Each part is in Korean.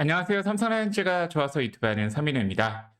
안녕하세요. 삼성라이온즈가 좋아서 유튜브 하는 서민우입니다.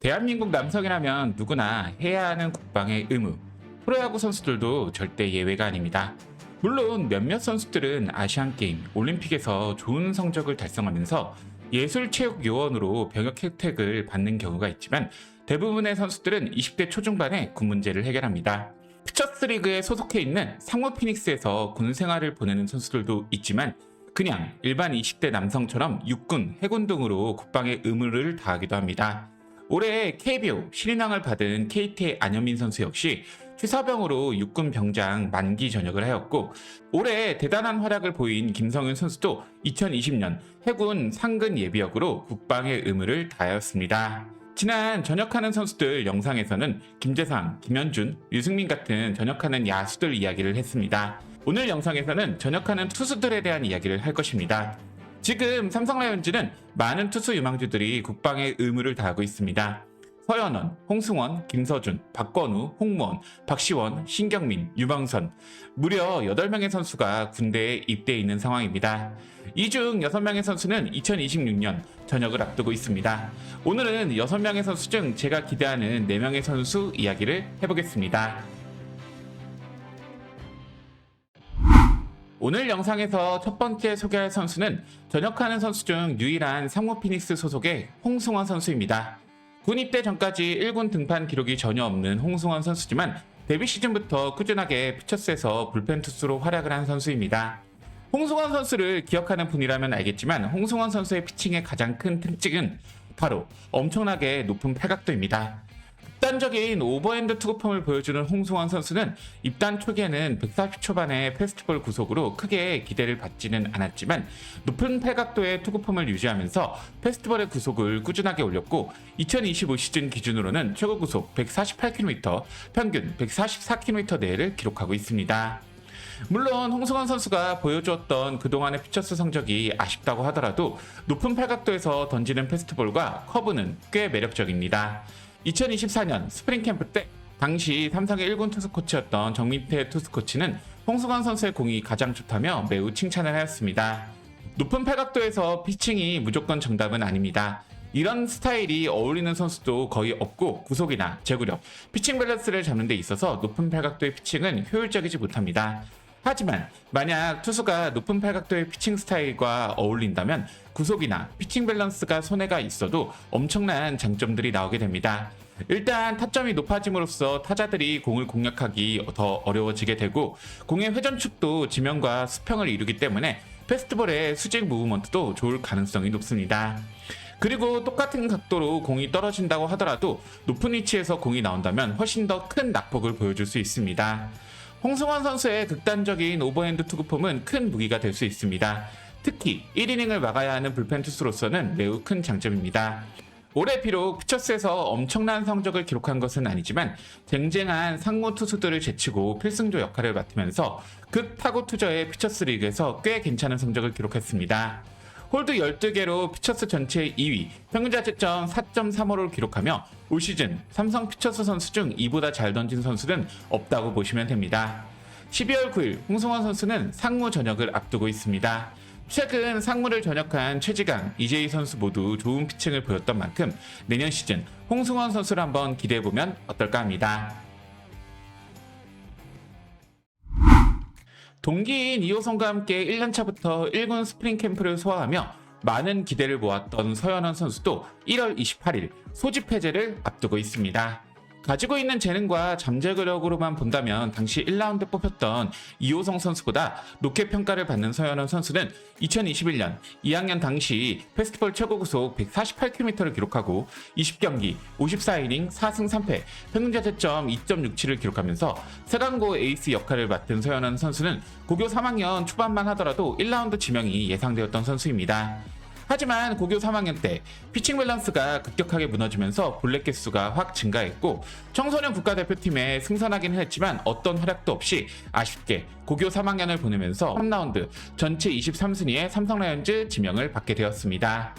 대한민국 남성이라면 누구나 해야 하는 국방의 의무. 프로야구 선수들도 절대 예외가 아닙니다. 물론 몇몇 선수들은 아시안게임, 올림픽에서 좋은 성적을 달성하면서 예술체육요원으로 병역 혜택을 받는 경우가 있지만 대부분의 선수들은 20대 초중반에 군 문제를 해결합니다. 피처스 리그에 소속해 있는 상무 피닉스에서 군 생활을 보내는 선수들도 있지만 그냥 일반 20대 남성처럼 육군, 해군 등으로 국방의 의무를 다하기도 합니다. 올해 KBO 신인왕을 받은 KT의 안현민 선수 역시 취사병으로 육군 병장 만기 전역을 하였고 올해 대단한 활약을 보인 김성윤 선수도 2020년 해군 상근 예비역으로 국방의 의무를 다하였습니다. 지난 전역하는 선수들 영상에서는 김재상, 김현준, 유승민 같은 전역하는 야수들 이야기를 했습니다. 오늘 영상에서는 전역하는 투수들에 대한 이야기를 할 것입니다. 지금 삼성 라이온즈는 많은 투수 유망주들이 국방의 의무를 다하고 있습니다. 서현원, 홍승원, 김서준, 박건우, 홍무원, 박시원, 신경민, 유방선 무려 8명의 선수가 군대에 입대해 있는 상황입니다. 이 중 6명의 선수는 2026년 전역을 앞두고 있습니다. 오늘은 6명의 선수 중 제가 기대하는 4명의 선수 이야기를 해보겠습니다. 오늘 영상에서 첫 번째 소개할 선수는 전역하는 선수 중 유일한 상무 피닉스 소속의 홍승원 선수입니다. 군 입대 전까지 1군 등판 기록이 전혀 없는 홍승원 선수지만 데뷔 시즌부터 꾸준하게 피처스에서 불펜 투수로 활약을 한 선수입니다. 홍승원 선수를 기억하는 분이라면 알겠지만 홍승원 선수의 피칭의 가장 큰 특징은 바로 엄청나게 높은 팔각도입니다. 극단적인 오버핸드 투구폼을 보여주는 홍승원 선수는 입단 초기에는 140 초반의 페스티벌 구속으로 크게 기대를 받지는 않았지만 높은 팔각도의 투구폼을 유지하면서 페스티벌의 구속을 꾸준하게 올렸고 2025 시즌 기준으로는 최고 구속 148km, 평균 144km 내를 기록하고 있습니다. 물론 홍승원 선수가 보여주었던 그동안의 피처스 성적이 아쉽다고 하더라도 높은 팔각도에서 던지는 페스티벌과 커브는 꽤 매력적입니다. 2024년 스프링 캠프 때 당시 삼성의 1군 투수 코치였던 정민태 투수 코치는 홍승원 선수의 공이 가장 좋다며 매우 칭찬을 하였습니다. 높은 팔각도에서 피칭이 무조건 정답은 아닙니다. 이런 스타일이 어울리는 선수도 거의 없고 구속이나 제구력, 피칭 밸런스를 잡는 데 있어서 높은 팔각도의 피칭은 효율적이지 못합니다. 하지만 만약 투수가 높은 팔각도의 피칭 스타일과 어울린다면 구속이나 피칭 밸런스가 손해가 있어도 엄청난 장점들이 나오게 됩니다. 일단 타점이 높아짐으로써 타자들이 공을 공략하기 더 어려워지게 되고 공의 회전축도 지면과 수평을 이루기 때문에 페스티벌의 수직 무브먼트도 좋을 가능성이 높습니다. 그리고 똑같은 각도로 공이 떨어진다고 하더라도 높은 위치에서 공이 나온다면 훨씬 더 큰 낙폭을 보여줄 수 있습니다. 홍승환 선수의 극단적인 오버핸드 투구폼은 큰 무기가 될 수 있습니다. 특히 1이닝을 막아야 하는 불펜 투수로서는 매우 큰 장점입니다. 올해 비록 피처스에서 엄청난 성적을 기록한 것은 아니지만 쟁쟁한 상무 투수들을 제치고 필승조 역할을 맡으면서 극타고 투저의 피처스 리그에서 꽤 괜찮은 성적을 기록했습니다. 홀드 12개로 피처스 전체 2위, 평균 자책점 4.35를 기록하며 올 시즌 삼성 피처스 선수 중 이보다 잘 던진 선수는 없다고 보시면 됩니다. 12월 9일 홍성원 선수는 상무 전역을 앞두고 있습니다. 최근 상무를 전역한 최지강, 이재희 선수 모두 좋은 피칭을 보였던 만큼 내년 시즌 홍승원 선수를 한번 기대해보면 어떨까 합니다. 동기인 이호성과 함께 1년차부터 1군 스프링 캠프를 소화하며 많은 기대를 모았던 서현원 선수도 1월 28일 소집 해제를 앞두고 있습니다. 가지고 있는 재능과 잠재력으로만 본다면 당시 1라운드 뽑혔던 이호성 선수보다 높게 평가를 받는 서현원 선수는 2021년 2학년 당시 페스티벌 최고 구속 148km를 기록하고 20경기 54이닝 4승 3패 평균 자책점 2.67을 기록하면서 세강고 에이스 역할을 맡은 서현원 선수는 고교 3학년 초반만 하더라도 1라운드 지명이 예상되었던 선수입니다. 하지만 고교 3학년 때 피칭 밸런스가 급격하게 무너지면서 볼넷 개수가 확 증가했고 청소년 국가대표팀에 승선하기는 했지만 어떤 활약도 없이 아쉽게 고교 3학년을 보내면서 3라운드 전체 23순위의 삼성라이온즈 지명을 받게 되었습니다.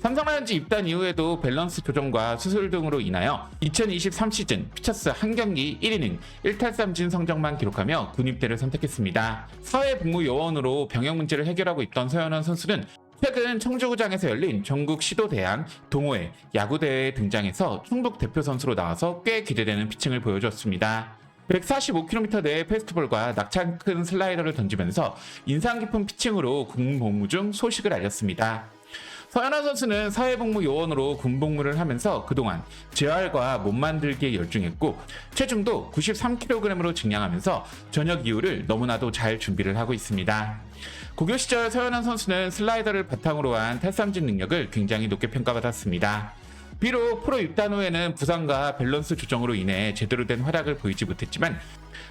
삼성 라이온즈 입단 이후에도 밸런스 조정과 수술 등으로 인하여 2023 시즌 피처스 한 경기 1이닝 1탈삼진 성적만 기록하며 군입대를 선택했습니다. 사회복무 요원으로 병역 문제를 해결하고 있던 서현원 선수는 최근 청주구장에서 열린 전국 시도대항 동호회 야구대회에 등장해서 충북 대표 선수로 나와서 꽤 기대되는 피칭을 보여줬습니다. 145km 내의 페스티벌과 낙창 큰 슬라이더를 던지면서 인상 깊은 피칭으로 군복무 중 소식을 알렸습니다. 서현아 선수는 사회복무 요원으로 군복무를 하면서 그동안 재활과 몸 만들기에 열중했고 체중도 93kg으로 증량하면서 전역 이후를 너무나도 잘 준비를 하고 있습니다. 고교 시절 서현아 선수는 슬라이더를 바탕으로 한 탈삼진 능력을 굉장히 높게 평가받았습니다. 비록 프로 입단 후에는 부상과 밸런스 조정으로 인해 제대로 된 활약을 보이지 못했지만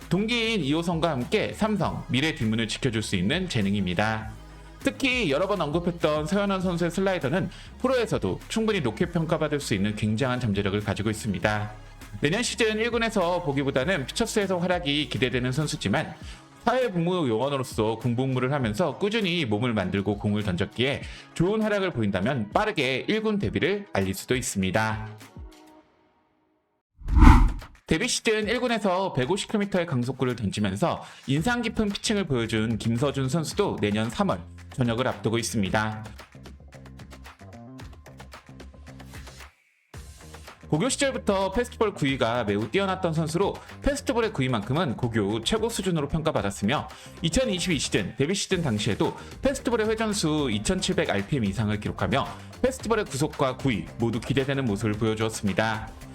동기인 이호성과 함께 삼성 미래 뒷문을 지켜줄 수 있는 재능입니다. 특히 여러 번 언급했던 서현원 선수의 슬라이더는 프로에서도 충분히 높게 평가받을 수 있는 굉장한 잠재력을 가지고 있습니다. 내년 시즌 1군에서 보기보다는 피처스에서 활약이 기대되는 선수지만 사회복무 요원으로서 군복무를 하면서 꾸준히 몸을 만들고 공을 던졌기에 좋은 활약을 보인다면 빠르게 1군 데뷔를 알릴 수도 있습니다. 데뷔 시즌 1군에서 150km의 강속구를 던지면서 인상 깊은 피칭을 보여준 김서준 선수도 내년 3월 전역을 앞두고 있습니다. 고교 시절부터 페스티벌 구위가 매우 뛰어났던 선수로 페스티벌의 구위만큼은 고교 최고 수준으로 평가받았으며 2022 시즌 데뷔 시즌 당시에도 페스티벌의 회전수 2700rpm 이상을 기록하며 페스티벌의 구속과 구위 모두 기대되는 모습을 보여주었습니다.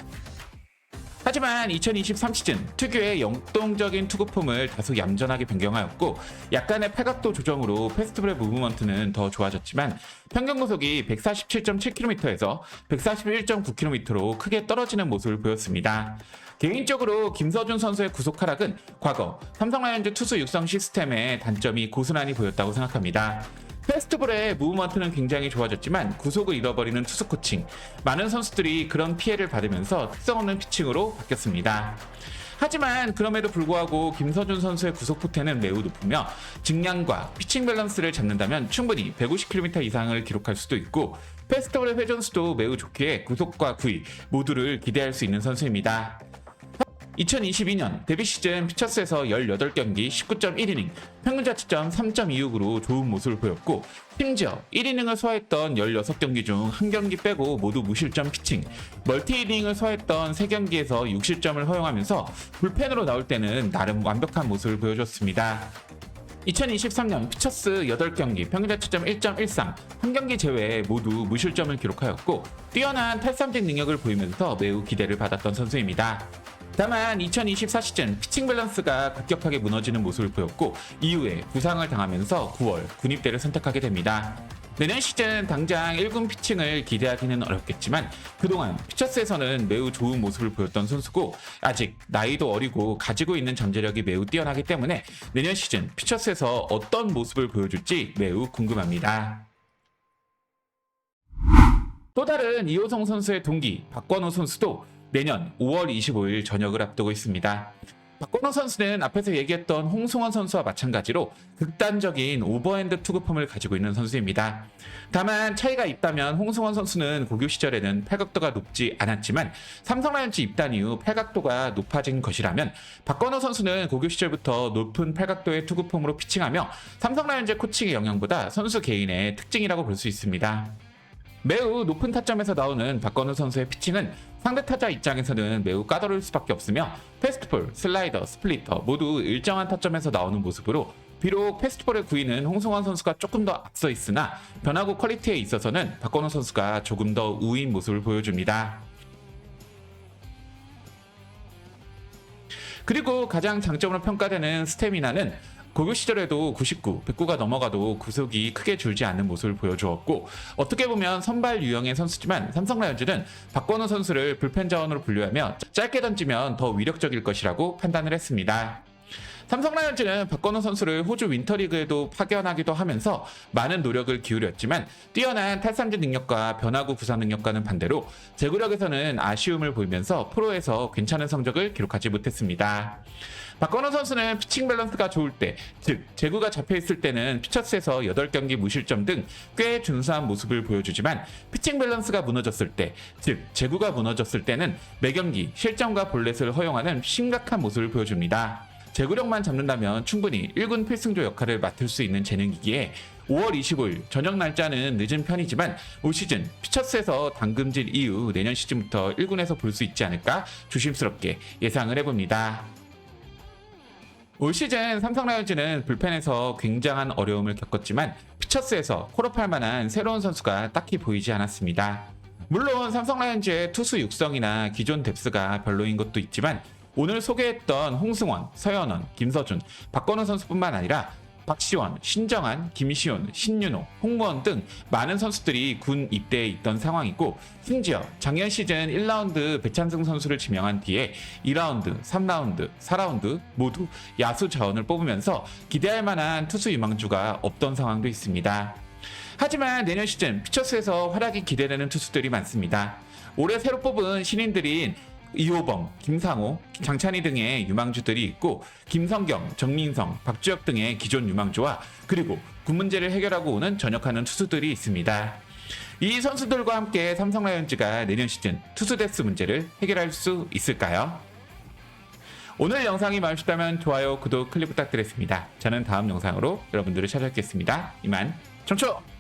하지만 2023 시즌 특유의 영동적인 투구폼을 다소 얌전하게 변경하였고 약간의 팔각도 조정으로 페스티벌의 무브먼트는 더 좋아졌지만 평균 고속이 147.7km에서 141.9km로 크게 떨어지는 모습을 보였습니다. 개인적으로 김서준 선수의 구속 하락은 과거 삼성 라이온즈 투수 육성 시스템의 단점이 고스란히 보였다고 생각합니다. 페스티벌의 무브먼트는 굉장히 좋아졌지만 구속을 잃어버리는 투수 코칭 많은 선수들이 그런 피해를 받으면서 특성 없는 피칭으로 바뀌었습니다. 하지만 그럼에도 불구하고 김서준 선수의 구속 포텐은 매우 높으며 직량과 피칭 밸런스를 잡는다면 충분히 150km 이상을 기록할 수도 있고 페스티벌의 회전수도 매우 좋기에 구속과 구위 모두를 기대할 수 있는 선수입니다. 2022년 데뷔 시즌 피처스에서 18경기 19.1이닝 평균 자책점 3.26으로 좋은 모습을 보였고 심지어 1이닝을 소화했던 16경기 중 한 경기 빼고 모두 무실점 피칭 멀티 이닝을 소화했던 3경기에서 6실점을 허용하면서 불펜으로 나올 때는 나름 완벽한 모습을 보여줬습니다. 2023년 피처스 8경기 평균 자책점 1.13, 한 경기 제외에 모두 무실점을 기록하였고 뛰어난 탈삼진 능력을 보이면서 매우 기대를 받았던 선수입니다. 다만 2024 시즌 피칭 밸런스가 급격하게 무너지는 모습을 보였고 이후에 부상을 당하면서 9월 군입대를 선택하게 됩니다. 내년 시즌 당장 1군 피칭을 기대하기는 어렵겠지만 그동안 피처스에서는 매우 좋은 모습을 보였던 선수고 아직 나이도 어리고 가지고 있는 잠재력이 매우 뛰어나기 때문에 내년 시즌 피처스에서 어떤 모습을 보여줄지 매우 궁금합니다. 또 다른 이호성 선수의 동기 박건호 선수도 내년 5월 25일 전역을 앞두고 있습니다. 박건호 선수는 앞에서 얘기했던 홍승원 선수와 마찬가지로 극단적인 오버핸드 투구폼을 가지고 있는 선수입니다. 다만 차이가 있다면 홍승원 선수는 고교 시절에는 팔각도가 높지 않았지만 삼성 라이온즈 입단 이후 팔각도가 높아진 것이라면 박건호 선수는 고교 시절부터 높은 팔각도의 투구폼으로 피칭하며 삼성 라이온즈 코칭의 영향보다 선수 개인의 특징이라고 볼 수 있습니다. 매우 높은 타점에서 나오는 박건우 선수의 피칭은 상대 타자 입장에서는 매우 까다로울 수밖에 없으며 페스트볼, 슬라이더, 스플리터 모두 일정한 타점에서 나오는 모습으로 비록 페스트볼의 구위는 홍성환 선수가 조금 더 앞서 있으나 변화구 퀄리티에 있어서는 박건우 선수가 조금 더 우위인 모습을 보여줍니다. 그리고 가장 장점으로 평가되는 스태미나는 고교 시절에도 99, 109가 넘어가도 구속이 크게 줄지 않는 모습을 보여주었고 어떻게 보면 선발 유형의 선수지만 삼성 라이온즈는 박건우 선수를 불펜 자원으로 분류하며 짧게 던지면 더 위력적일 것이라고 판단을 했습니다. 삼성 라이온즈는 박건우 선수를 호주 윈터리그에도 파견하기도 하면서 많은 노력을 기울였지만 뛰어난 탈삼진 능력과 변화구 구사 능력과는 반대로 제구력에서는 아쉬움을 보이면서 프로에서 괜찮은 성적을 기록하지 못했습니다. 박건호 선수는 피칭 밸런스가 좋을 때, 즉 제구가 잡혀 있을 때는 피처스에서 8경기 무실점 등 꽤 준수한 모습을 보여주지만 피칭 밸런스가 무너졌을 때, 즉 제구가 무너졌을 때는 매경기 실점과 볼넷을 허용하는 심각한 모습을 보여줍니다. 제구력만 잡는다면 충분히 1군 필승조 역할을 맡을 수 있는 재능이기에 5월 25일 저녁 날짜는 늦은 편이지만 올 시즌 피처스에서 당금질 이후 내년 시즌부터 1군에서 볼 수 있지 않을까 조심스럽게 예상을 해봅니다. 올 시즌 삼성 라이온즈는 불펜에서 굉장한 어려움을 겪었지만 피처스에서 콜업할 만한 새로운 선수가 딱히 보이지 않았습니다. 물론 삼성 라이온즈의 투수 육성이나 기존 뎁스가 별로인 것도 있지만 오늘 소개했던 홍승원, 서현원, 김서준, 박건우 선수뿐만 아니라 박시원, 신정한, 김시온, 신윤호, 홍무원 등 많은 선수들이 군 입대에 있던 상황이고 심지어 작년 시즌 1라운드 배찬승 선수를 지명한 뒤에 2라운드, 3라운드, 4라운드 모두 야수 자원을 뽑으면서 기대할 만한 투수 유망주가 없던 상황도 있습니다. 하지만 내년 시즌 피처스에서 활약이 기대되는 투수들이 많습니다. 올해 새로 뽑은 신인들인 이호범, 김상호, 장찬희 등의 유망주들이 있고 김성경, 정민성, 박주혁 등의 기존 유망주와 그리고 군 문제를 해결하고 오는 전역하는 투수들이 있습니다. 이 선수들과 함께 삼성 라이온즈가 내년 시즌 투수 데스 문제를 해결할 수 있을까요? 오늘 영상이 마음에 좋아요, 구독, 클릭 부탁드리겠습니다. 저는 다음 영상으로 여러분들을 찾아뵙겠습니다. 이만 청초!